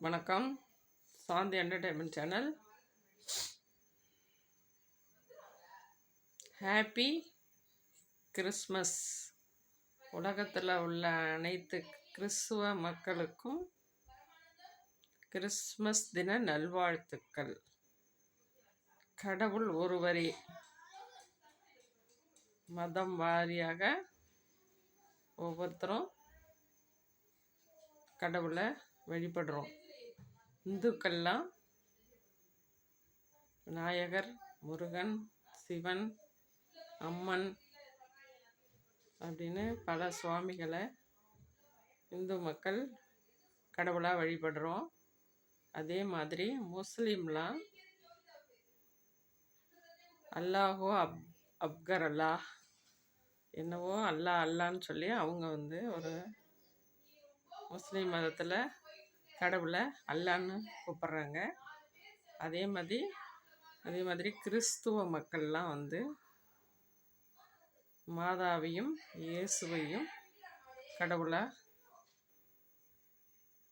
வணக்கம். Shanthi entertainment channel happy Christmas உலகத்தில் உள்ள அனைத்து கிறிஸ்துவ மக்களுக்கும் கிறிஸ்மஸ் தின நல்வாழ்த்துக்கள். கடவுள் ஒருவரே. மதம் வாரியாக ஒவ்வொருத்தரும் கடவுளை வழிபடுறோம். இந்துக்கள்லாம் விநாயகர் முருகன் சிவன் அம்மன் அப்படின்னு பல சுவாமிகளை இந்து மக்கள் கடவுளாக வழிபடுறோம். அதே மாதிரி முஸ்லீம்லாம் அல்லாஹோ அப் அப்கர் அல்லாஹ் என்னவோ அல்லாஹ் அல்லான்னு சொல்லி அவங்க வந்து ஒரு முஸ்லீம் மதத்தில் கடவுளை அல்லான்னு கூப்பிட்றாங்க. அதே மாதிரி அதே மாதிரி கிறிஸ்துவ மக்கள்லாம் வந்து மாதாவையும் இயேசுவையும் கடவுளாக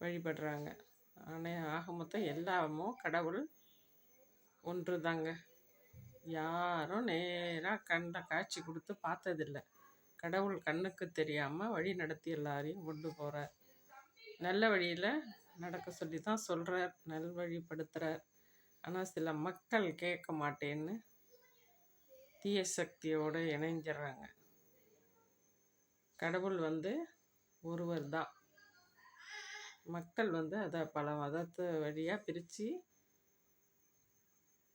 வழிபடுறாங்க. ஆனால் ஆக மொத்தம் எல்லாமும் கடவுள் ஒன்று தாங்க யாரும் நேராக கண்ட காட்சி கொடுத்து பார்த்ததில்ல. கடவுள் கண்ணுக்கு தெரியாமல் வழி நடத்தி எல்லாரையும் கொண்டு போகிறார் நல்ல வழியில் நடக்க சொல்லி தான் சொல்கிறார் நல்வழிப்படுத்துகிறார் ஆனால் சில மக்கள் கேட்க மாட்டேன்னு தீய சக்தியோடு இணைஞ்சிட்றாங்க கடவுள் வந்து ஒருவர் தான். மக்கள் வந்து அதை பல மதத்து வழியாக பிரித்து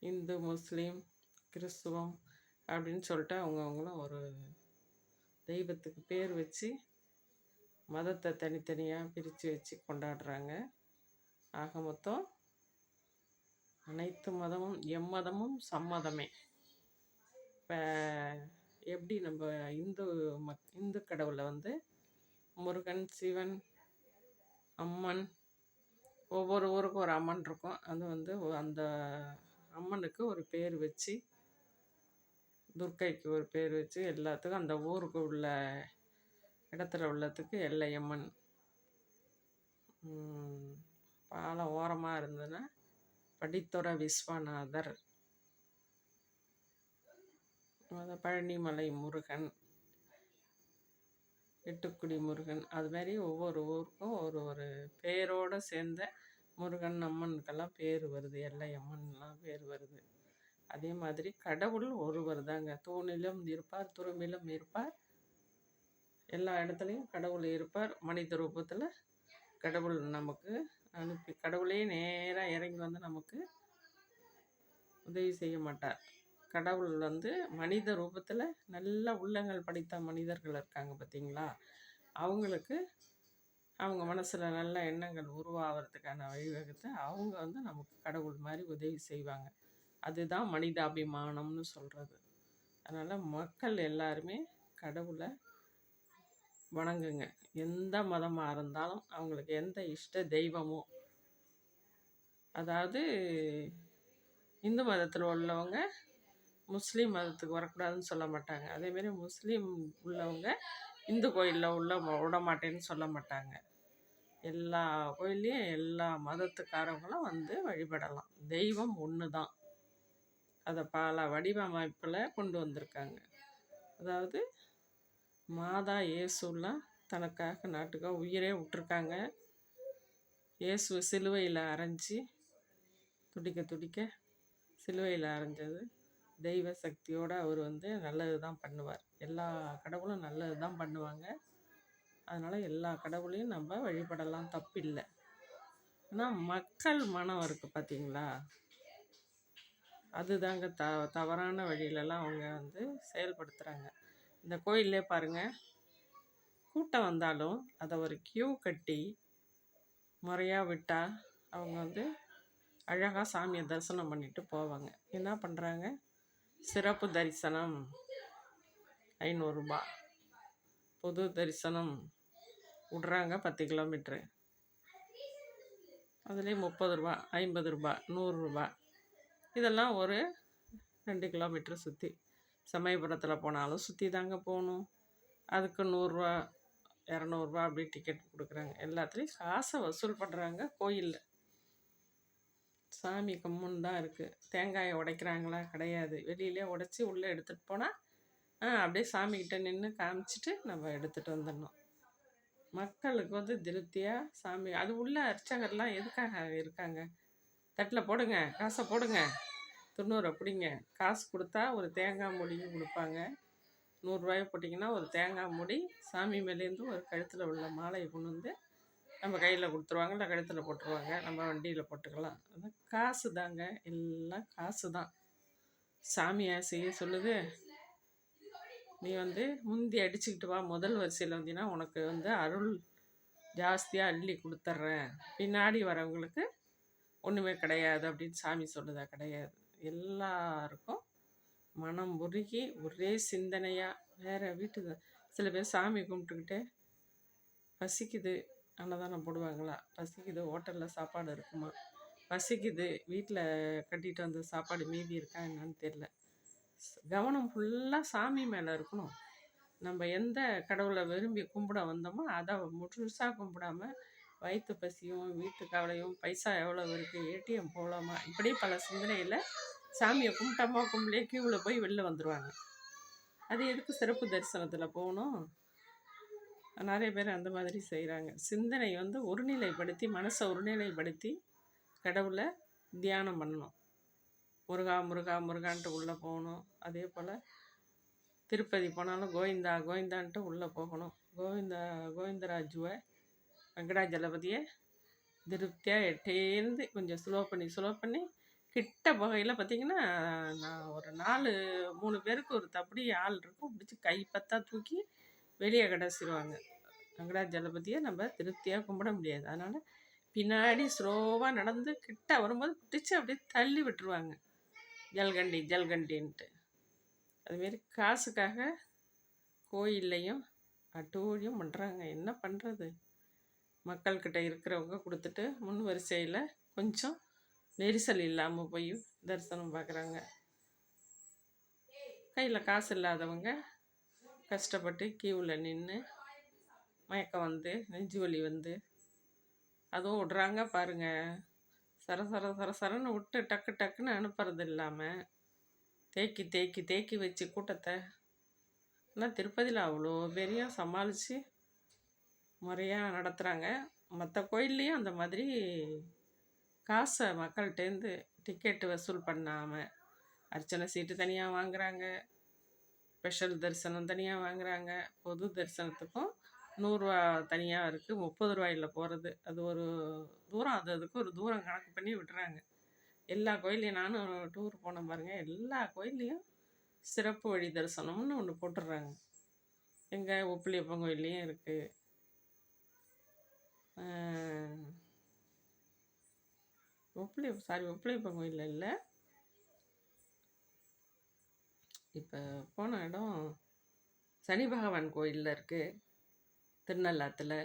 இந்து முஸ்லீம் கிறிஸ்துவம் அப்படின்னு சொல்லிட்டு அவங்கவுங்களும் ஒரு தெய்வத்துக்கு பேர் வச்சு மதத்தை தனித்தனியாக பிரித்து வச்சு கொண்டாடுறாங்க. ஆக மொத்தம் அனைத்து மதமும் எம்மதமும் சம்மதமே. இப்போ எப்படி நம்ம இந்து மக் இந்து கடவுளை வந்து முருகன் சிவன் அம்மன் ஒவ்வொரு ஊருக்கும் ஒரு அம்மன் இருக்கும். அது வந்து அந்த அம்மனுக்கு ஒரு பேர் வச்சு துர்க்கைக்கு ஒரு பேர் வச்சு எல்லாத்துக்கும் அந்த ஊருக்கு உள்ள இடத்துல உள்ளத்துக்கு எல்லையம்மன். பாலம் ஓரமாக இருந்ததுன்னா படித்துறை விஸ்வநாதர். பழனிமலை முருகன் எட்டுக்குடி முருகன் அது மாதிரி ஒவ்வொரு ஊருக்கும் ஒரு ஒரு பேரோடு சேர்ந்த முருகன் அம்மனுக்கெல்லாம் பேர் வருது எல்லை அம்மன்லாம் பேர் வருது. அதே மாதிரி கடவுள் ஒருவர் தாங்க. தூணிலும் இருப்பார் துரும்பிலும் இருப்பார். எல்லா இடத்துலையும் கடவுள் இருப்பார். மனித ரூபத்தில் கடவுள் நமக்கு அனுப்பி கடவுளே நேராக இறங்கி வந்து நமக்கு உதவி செய்ய மாட்டார். கடவுள் வந்து மனித ரூபத்தில் நல்ல உள்ளங்கள் படித்த மனிதர்கள் இருக்காங்க பார்த்தீங்களா அவங்களுக்கு அவங்க மனசில் நல்ல எண்ணங்கள் உருவாகிறதுக்கான வழிவகத்தை அவங்க வந்து நமக்கு கடவுள் மாதிரி உதவி செய்வாங்க. அதுதான் மனிதாபிமானம்னு சொல்கிறது அதனால் மக்கள் எல்லாருமே கடவுளை வணங்குங்க. எந்த மதமாக இருந்தாலும் அவங்களுக்கு எந்த இஷ்ட தெய்வமோ அதாவது இந்து மதத்தில் உள்ளவங்க முஸ்லீம் மதத்துக்கு வரக்கூடாதுன்னு சொல்ல மாட்டாங்க. அதேமாரி முஸ்லீம் உள்ளவங்க இந்து கோயிலில் உள்ள விட மாட்டேன்னு சொல்ல மாட்டாங்க. எல்லா கோயில்லையும் எல்லா மதத்துக்காரவங்களும் வந்து வழிபடலாம். தெய்வம் ஒன்று தான் அதை பல வடிவமைப்பில் கொண்டு வந்திருக்காங்க. அதாவது மாதா இயேசுலாம் தனக்காக நாட்டுக்காக உயிரே விட்டுருக்காங்க. இயேசு சிலுவையில் அரைஞ்சி துடிக்க துடிக்க சிலுவையில் அரைஞ்சது. தெய்வ சக்தியோடு அவர் வந்து நல்லது தான் பண்ணுவார். எல்லா கடவுளும் நல்லது தான் பண்ணுவாங்க. அதனால் எல்லா கடவுளையும் நம்ம வழிபடலாம். தப்பில்லை. ஆனால் மக்கள் மனம் இருக்குது பார்த்தீங்களா? அதுதாங்க த தவறான வழியிலலாம் அவங்க வந்து செயல்படுத்துகிறாங்க இந்த கோயிலே பாருங்கள் கூட்டம் வந்தாலும் அதை ஒரு க்யூ கட்டி முறையாக விட்டால் அவங்க வந்து அழகாக சாமியை தரிசனம் பண்ணிட்டு போவாங்க. என்ன பண்ணுறாங்க சிறப்பு தரிசனம். ஐநூறுரூபா பொது தரிசனம் விட்றாங்க பத்து கிலோமீட்ரு அதுலேயும் முப்பது ரூபா ஐம்பது ரூபா நூறுரூபா இதெல்லாம் ஒரு ரெண்டு கிலோமீட்ரு சுற்றி சமயபுரத்தில் போனாலும் சுற்றி தாங்க போகணும். அதுக்கு நூறுரூவா இரநூறுபா அப்படி டிக்கெட் கொடுக்குறாங்க. எல்லாத்துலேயும் காசை வசூல் பண்ணுறாங்க கோயிலில். சாமி கம்முன்னு தான் இருக்குது தேங்காயை உடைக்கிறாங்களா? கிடையாது. வெளியிலே உடச்சி உள்ளே எடுத்துகிட்டு போனால் ஆ அப்படியே சாமிக்கிட்ட நின்று காமிச்சிட்டு நம்ம எடுத்துகிட்டு வந்துடணும். மக்களுக்கு வந்து திருப்தியாக சாமி அது உள்ள அர்ச்சகர்லாம் எதுக்காக இருக்காங்க? தட்டில் போடுங்க காசை போடுங்க. தொண்ணூறை பிடிங்க காசு கொடுத்தா ஒரு தேங்காய் மூடியும் கொடுப்பாங்க. நூறுரூவாயை போட்டிங்கன்னா ஒரு தேங்காய் மூடி சாமி மேலேருந்து ஒரு கழுத்தில் உள்ள மாலையை கொண்டு வந்து நம்ம கையில் கொடுத்துருவாங்க இல்லை கழுத்தில் போட்டுருவாங்க. நம்ம வண்டியில் போட்டுக்கலாம். அதான் காசு தாங்க. எல்லாம் காசு தான். சாமியை செய்ய சொல்லுது. நீ வந்து முந்தி அடிச்சுக்கிட்டு வா. முதல் வரிசையில் வந்தீங்கன்னா உனக்கு வந்து அருள் ஜாஸ்தியாக அள்ளி கொடுத்துட்றேன் பின்னாடி வரவங்களுக்கு ஒன்றுமே கிடையாது அப்படின்னு சாமி சொல்லுதா கிடையாது. எல்லாருக்கும் மனம் உருகி ஒரே சிந்தனையாக வேறு வீட்டு சில பேர் சாமி கும்பிட்டுக்கிட்டே பசிக்குது அன்னதானம் போடுவாங்களா? பசிக்குது ஹோட்டலில் சாப்பாடு இருக்குமா? பசிக்குது வீட்டில் கட்டிட்டு வந்த சாப்பாடு மீதி இருக்கா என்னன்னு தெரில கவனம் ஃபுல்லாக சாமி மேலே இருக்கணும். நம்ம எந்த கடவுளை விரும்பி கும்பிட வந்தோமோ அதை முழுசாக கும்பிடாம வயிற்று பசியும் வீட்டு கவலையும் பைசா எவ்வளோ இருக்குது ஏடிஎம் போகலாமா இப்படி பல சிந்தனையில் சாமியை கும்பிட்டாமா கும்பலே கியூவில் போய் வெளில வந்துடுவாங்க அது எதுக்கு சிறப்பு தரிசனத்தில் போகணும்? நிறைய பேர் அந்த மாதிரி செய்கிறாங்க சிந்தனை வந்து ஒருநிலைப்படுத்தி மனசை ஒருநிலைப்படுத்தி கடவுளை தியானம் பண்ணணும். முருகா முருகா முருகான்ட்டு உள்ளே போகணும். அதே போல் திருப்பதி போனாலும் கோவிந்தா கோவிந்தான்ட்டு உள்ளே போகணும். கோவிந்தா கோவிந்தராஜுவை வெங்கடாஜலபதியை திருப்தியாக எட்டேருந்து கொஞ்சம் ஸ்லோ பண்ணி ஸ்லோ பண்ணி கிட்ட போகையில் பார்த்தீங்கன்னா நான் ஒரு நாலு மூணு பேருக்கு ஒரு தப்படி ஆள் இருக்கும். பிடிச்சி கை பத்தா தூக்கி வெளியே கடைசிடுவாங்க வெங்கடாஜலபதியை நம்ம திருப்தியாக கும்பிட முடியாது. அதனால் பின்னாடி ஸ்லோவாக நடந்து கிட்ட வரும்போது பிடிச்சி அப்படியே தள்ளி விட்டுருவாங்க. ஜல்கண்டி ஜல்கண்டின்ட்டு. அதுமாரி காசுக்காக கோயில்லையும் அட்டூழியும் பண்ணுறாங்க என்ன பண்ணுறது மக்கள்கிட்ட இருக்கிறவங்க கொடுத்துட்டு முன் வரிசையில் கொஞ்சம் நெரிசல் இல்லாமல் போய் தரிசனம் பார்க்குறாங்க கையில் காசு இல்லாதவங்க கஷ்டப்பட்டு கியூவில் நின்று மயக்கம் வந்து நெஞ்சு வலி வந்து அதுவும் விட்றாங்க பாருங்கள் சர சர சர சரன்னு விட்டு டக்கு டக்குன்னு அனுப்புறது இல்லாமல் தேக்கி தேக்கி தேக்கி வச்சு கூட்டத்தை ஆனால் திருப்பதியில் அவ்வளோ பெரிய சமாளித்து முறையாக நடத்துகிறாங்க மற்ற கோயில்லையும் அந்த மாதிரி காசை மக்கள்கிட்டேருந்து டிக்கெட்டு வசூல் பண்ணாமல் அர்ச்சனை சீட்டு தனியாக வாங்குகிறாங்க ஸ்பெஷல் தரிசனம் தனியாக வாங்குகிறாங்க பொது தரிசனத்துக்கும் நூறுரூவா தனியாக இருக்குது முப்பது ரூபாயில் போகிறது அது ஒரு தூரம். அது அதுக்கு ஒரு தூரம் கணக்கு பண்ணி விட்டுறாங்க. எல்லா கோயில்லையும் நானும் டூர் போனேன் பாருங்கள் எல்லா கோயில்லையும் சிறப்பு வழி தரிசனம்னு ஒன்று போட்டுடுறாங்க எங்கள் உப்பிலியப்பன் கோயில்லையும் இருக்குது ஒப்பிலி சாரி ஒப்பிலியப்பன் கோயிலில் இல்லை இப்போ போன இடம் சனி பகவான் கோயிலில் இருக்குது திருநள்ளாத்தில்.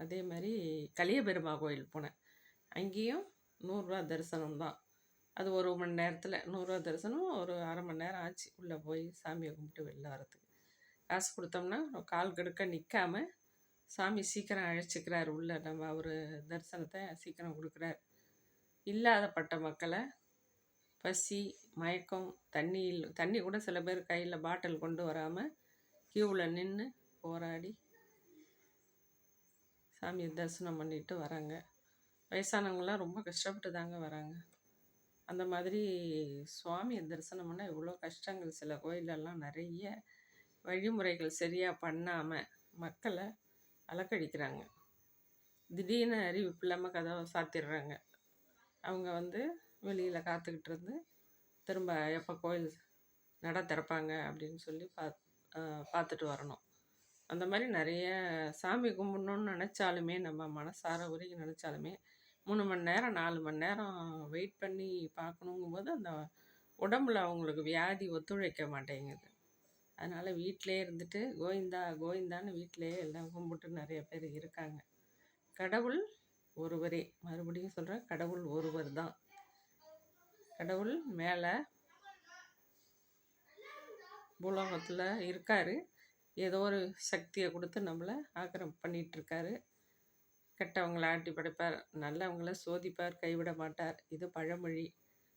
அதே மாதிரி கலியபெருமா கோயில் போனேன். அங்கேயும் நூறுரூவா தரிசனம் தான். அது ஒரு மணி நேரத்தில். நூறுரூவா தரிசனம் ஒரு அரை மணி நேரம் ஆச்சு. உள்ளே போய் சாமியை கும்பிட்டு வெளில வரத்துக்கு காசு கொடுத்தோம்னா கால் கெடுக்க நிற்காம சாமி சீக்கிரம் அழைச்சிக்கிறார் உள்ள. நம்ம அவர் தரிசனத்தை சீக்கிரம் கொடுக்குறார். இல்லாதப்பட்ட மக்களை பசி மயக்கம் தண்ணி தண்ணி கூட சில பேர் கையில் பாட்டில் கொண்டு வராமல் க்யூவில் நின்று போராடி சாமியை தரிசனம் பண்ணிட்டு வராங்க. வயசானவங்களாம் ரொம்ப கஷ்டப்பட்டு தாங்க வராங்க. அந்த மாதிரி சுவாமியை தரிசனம் பண்ணால் இவ்வளோ கஷ்டங்கள். சில கோயிலெல்லாம் நிறைய வழிமுறைகள் சரியாக பண்ணாமல் மக்களை அலக்கழிக்கிறாங்க. திடீர்னு அறிவிப்பு இல்லாமல் கதவை சாத்திடுறாங்க அவங்க வந்து வெளியில் காத்துக்கிட்டு இருந்து திரும்ப எப்போ கோயில் நட திறப்பாங்க? அப்படின்னு சொல்லி பாத் பார்த்துட்டு வரணும். அந்த மாதிரி நிறைய சாமி கும்பிட்ணுன்னு நினச்சாலுமே நம்ம மனசார உருகி நினச்சாலுமே மூணு மணி நேரம் நாலு மணி நேரம் வெயிட் பண்ணி பார்க்கணுங்கும்போது அந்த உடம்புல அவங்களுக்கு வியாதி ஒத்துழைக்க மாட்டேங்குது. அதனால் வீட்டிலே இருந்துட்டு கோவிந்தா கோவிந்தான்னு வீட்டிலே எல்லாம் கும்பிட்டு நிறைய பேர் இருக்காங்க. கடவுள் ஒருவரே. மறுபடியும் சொல்கிறேன் கடவுள் ஒருவர் தான் கடவுள் மேலே பூலோகத்தில் இருக்கார். ஏதோ ஒரு சக்தியை கொடுத்து நம்மளை ஆக்கிரம் பண்ணிகிட்ருக்காரு கெட்டவங்கள ஆட்டி படைப்பார் நல்லவங்கள சோதிப்பார் கைவிட மாட்டார். இது பழமொழி.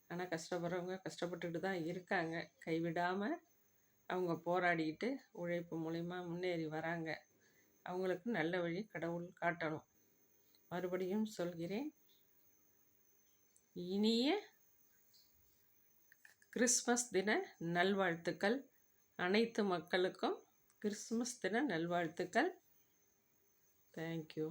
ஆனால் கஷ்டப்படுறவங்க கஷ்டப்பட்டுட்டு தான் இருக்காங்க. கைவிடாமல் அவங்க போராடிக்கிட்டு உழைப்பு மூலிமா முன்னேறி வராங்க. அவங்களுக்கு நல்ல வழி கடவுள் காட்டணும். மறுபடியும் சொல்கிறேன். இனிய கிறிஸ்மஸ் தின நல்வாழ்த்துக்கள். அனைத்து மக்களுக்கும் கிறிஸ்மஸ் தின நல்வாழ்த்துக்கள். தேங்க்யூ